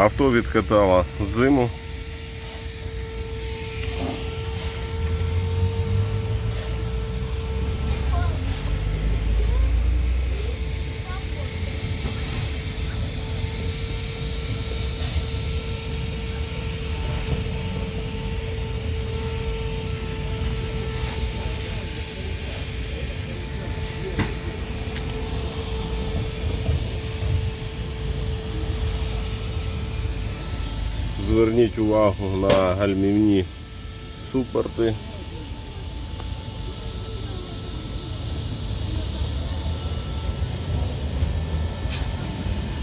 Авто відкатало зиму. Зверніть увагу на гальмівні супорти.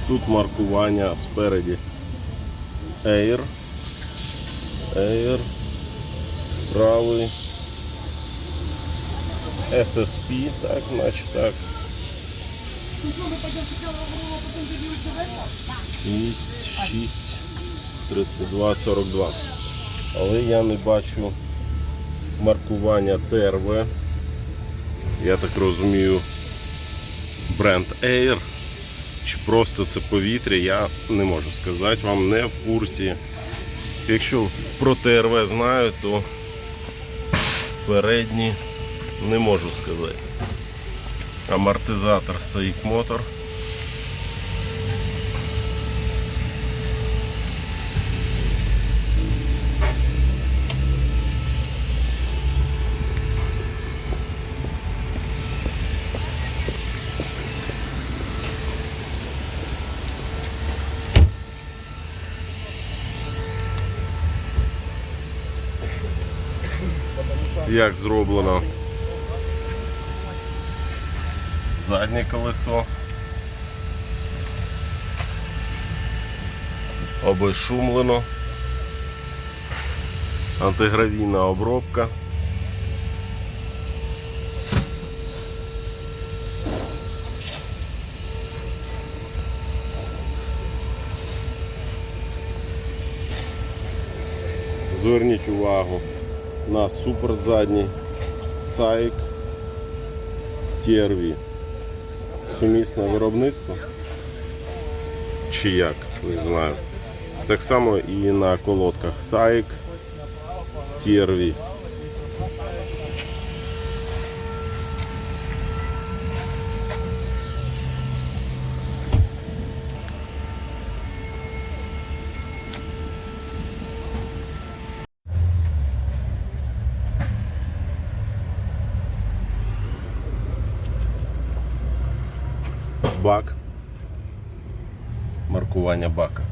Тут маркування спереді. Air, Air, правий, SSP, так, значить так. 6, 6, 32, 42. Але я не бачу маркування ТРВ. Я так розумію, бренд Air. Чи просто це повітря, я не можу сказати, вам не в курсі. Якщо про ТРВ знаю, то передні не можу сказати. Амортизатор Saik Motor. Як зроблено заднє колесо. Обезшумлено. Антигравійна обробка. Зверніть увагу на супер задній Сайк TRV. Сумісне виробництво. Чи як, не знаю. Так само і на колодках Сайк TRV. Бак. Маркування бака.